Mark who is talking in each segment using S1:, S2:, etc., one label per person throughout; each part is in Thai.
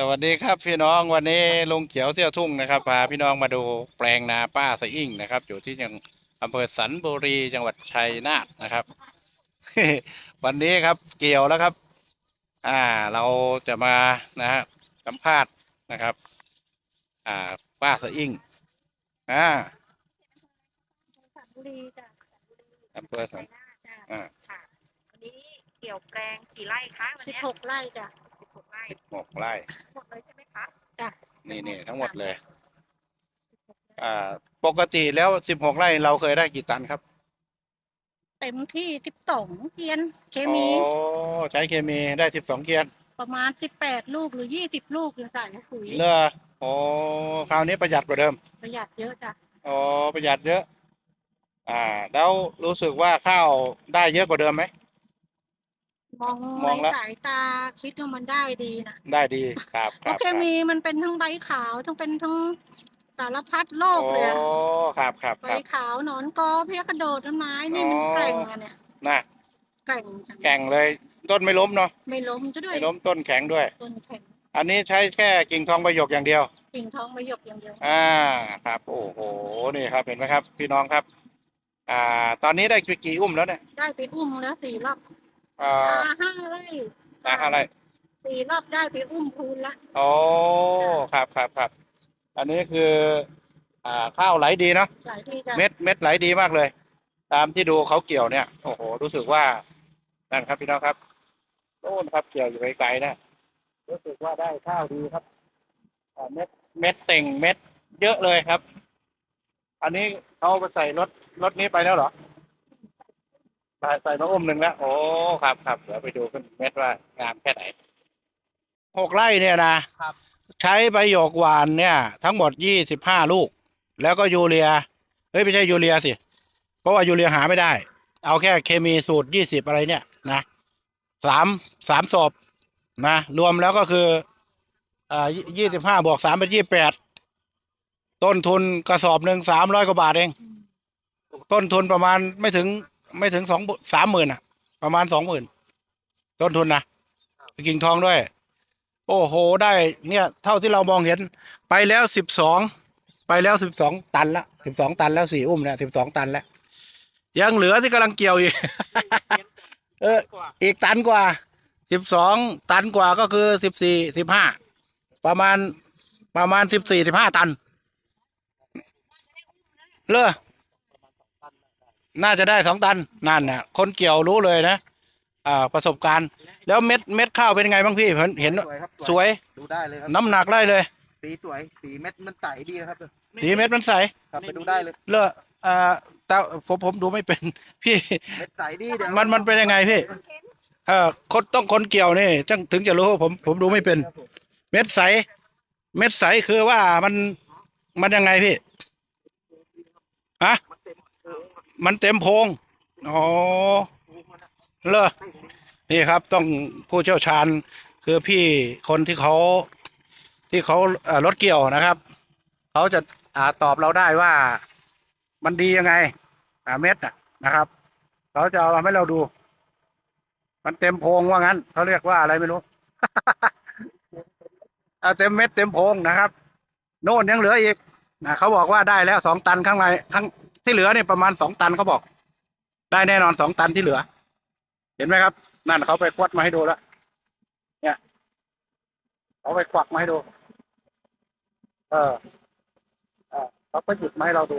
S1: สวัสดีครับพี่น้องวันนี้ลุงเขียวเที่ยวทุ่งนะครับพาพี่น้องมาดูแปลงนาป้าสะอิ่งนะครับ อยู่ที่ยังอำเภอสันบุรีจังหวัดชัยนาทนะครับ วันนี้ครับเกี่ยวแล้วครับ อ่าเราจะมานะฮะสัมภาษณ์นะครับ อ่าป้าสะอิ่งอ่า
S2: สันบุรีจ้ะ
S1: อำเภอสัน
S2: ชัยนาทจ้ะ
S1: อ่า
S3: ค่ะวันนี้เกี่ยวแปลงกี่ไร่คะวัน
S2: สิบ
S3: เนี้ย
S2: หกไร่จ้ะ
S3: สิบ หกไร่
S1: หมกไร่
S3: หมดเลยใช่ไหมคะ
S2: จ้ะ
S1: นี่นี่ทั้งหมดเลยอ่าปกติแล้วสิบหกไร่เราเคยได้กี่ตันครับ
S2: เต็มที่สิบสองเกียนเค
S1: โอ้
S2: มี
S1: ใช้เคมีได้สิบสองเกียน
S2: ประมาณสิบแปดลูกหรือยี่สิบลูกเลยใส่ปุ๋ย
S1: เลอโอ้คราวนี้ประหยัดกว่าเดิม
S2: ประหยัดเยอะจ้ะ
S1: อ๋อประหยัดเยอะ อ่า แล้วรู้สึกว่าข้าวได้เยอะกว่าเดิมไหม
S2: มอง
S1: มอง
S2: ใน
S1: แล้ว
S2: สายตาคิดว่ามันได้ดีนะ
S1: ได้ดีครับค
S2: เพ
S1: รับ
S2: ราะเคมีมันเป็นทั้งใบขาวทั้งเป็นทั้งสารพัดโร
S1: โอ้
S2: คเลยอะ
S1: ครับครับ
S2: ใบ
S1: ครับ
S2: ขาวหนอนกอเพี้ยกระโดดต้นไม้นี่มัน
S1: อ๋อ
S2: แกร่งอะเนี่ย
S1: นะ
S2: แกร่งจัง
S1: แข่งเลยต้นไม่ล้มเนาะ
S2: ไม่ล้มจะด้วย
S1: ไม่ล้มต้นแข็งด้วย
S2: ต้นแข็ง
S1: อันนี้ใช้แค่กิ่งทองประโยคอย่างเดียว
S2: กิ่งท้องมะยกอย่างเดียว
S1: อ่าครับ โอ้โหนี่ครับเห็นไหมครับ พี่น้องครับ อ่า ตอนนี้ได้กี่อุ้มแล้วเนี่ย
S2: ได้ไปอุ้มแล้วสี่รอบ
S1: อ่า
S2: ตาห้าไร่
S1: ตาอะไร
S2: สี่รอบได้ไปอุ้มพูนละ
S1: โอ้ครับครับครับ อันนี้คืออ่าข้าวไหลดีเนาะ
S2: หลายที่จะ
S1: เม็ดเม็ดไหลดีมากเลย ตามที่ดูเขาเกี่ยวเนี่ย โอ้โห รู้สึกว่า นั่นครับพี่น้องครับโน่นครับเกี่ยวอยู่ไกลๆนะรู้สึกว่าได้ข้าวดีครับอ่าเม็ดเม็ดเต่งเม็ด เยอะเลยครับ อันนี้เขาไปใส่รถรถนี้ไปแล้วเหรอ ใส่ใส่มาอุ้มหนึ่งแล้ว โอ้ครับครับเดี๋ยวไปดูกันเม็ดว่างามแค่ไหนหกไร่เนี่ยนะครับ ใช้ประโยคหวานเนี่ย ทั้งหมดยี่สิบห้าลูก แล้วก็ยูเรียเฮ้ยไม่ใช่ยูเรียสิ เพราะว่ายูเรียหาไม่ได้ เอาแค่เคมีสูตรยี่สิบอะไรเนี่ยนะสามสามศพนะ รวมแล้วก็คืออ่ายี่สิบห้าบวกสามเป็นยี่แปดต้นทุนกระสอบหนึ่งสามร้อยกว่าบาทเอง ต้นทุนประมาณไม่ถึง ไม่ถึงสองสามหมื่นอะ ประมาณสองหมื่นต้นทุนนะกิ่งทองด้วย โอ้โห ได้เนี่ย เท่าที่เรามองเห็น ไปแล้วสิบสองไปแล้วสิบสองตันละสิบสองตันแล้วสี่อุ้มเนี่ยสิบสองตันแล้ว ยังเหลือที่กำลังเกี่ยวอีกเออ อีกตันกว่าสิบสองตันกว่าก็คือสิบสี่สิบห้าประมาณประมาณสิบสี่สิบห้าตันเลอ น่าจะได้สองตันนั่นน่ะคนเกี่ยวรู้เลยนะ อ่าประสบการณ์ แล้วเม็ดเม็ดข้าวเป็นไงบ้างพี่เห็นเห็น
S4: สวยครับ
S1: สวย
S4: ดูได้เลยครับ
S1: น้ำหนักได้เลย
S4: สีสวยสีเม็ดมันใสดีครับ
S1: สีเม็ดมันใส
S4: ครับไปดูได้เลย
S1: เลอะอ่าแต่ผมผมดูไม่เป็น พี่
S4: เม็ดใสดีเดี๋ยว
S1: มันมันเป็นยังไงพี่เออคนต้องคนเกี่ยวนี่จังถึงจะรู้ผมผมดูไม่เป็นเม็ดใส เม็ดใสคือว่ามันมันยังไงพี่ฮะ มันเต็มโพงอ๋อเลอนี่ครับต้องผู้เชี่ยวชาญคือพี่คนที่เขาที่เขารถเกี่ยวนะครับ เขาจะอาตอบเราได้ว่ามันดียังไงอ่าเม็ดนะครับเขาจะเอามาให้เราดู มันเต็มโพงว่างั้นเขาเรียกว่าอะไรไม่รู้อ่าเต็มเม็ดเต็มโพงนะครับ โน่นยังเหลืออีกนะเขาบอกว่าได้แล้วสองตันข้างในข้าง ที่เหลือเนี่ยประมาณสองตันเขาบอก ได้แน่นอนสองตันที่เหลือ เห็นไหมครับ นั่นเขาไปควัดมาให้ดูแล้วเนี่ยเขาไปควักมาให้ดู เออเออเขาก็หยิบมาให้เราดู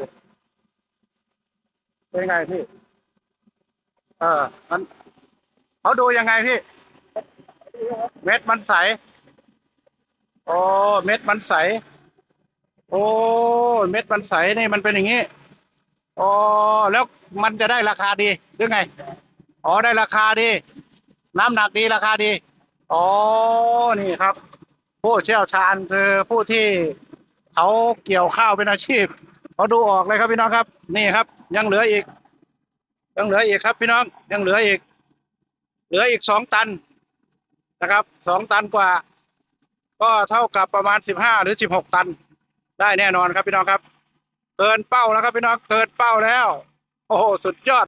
S1: เป็นไงพี่ เออมันเขาดูยังไงพี่ เม็ดมันใสโอ้เม็ดมันใส โอ้ เม็ดมันใสนี่มันเป็นอย่างนี้ อ๋อแล้วมันจะได้ราคาดีหรือไงอ๋อได้ราคาดี น้ำหนักดีราคาดีอ๋อนี่ครับ ผู้เชี่ยวชาญคือผู้ที่เขาเกี่ยวข้าวเป็นอาชีพเขาดูออกเลยครับพี่น้องครับ นี่ครับ ยังเหลืออีก ยังเหลืออีกครับ พี่น้องยังเหลืออีก เหลืออีกสองตันนะครับสองตันกว่า ก็เท่ากับประมาณสิบห้าหรือสิบหกตัน ได้แน่นอนครับพี่น้องครับ เกินเป้าแล้วครับพี่น้องเกินเป้าแล้ว โอ้โห สุดยอด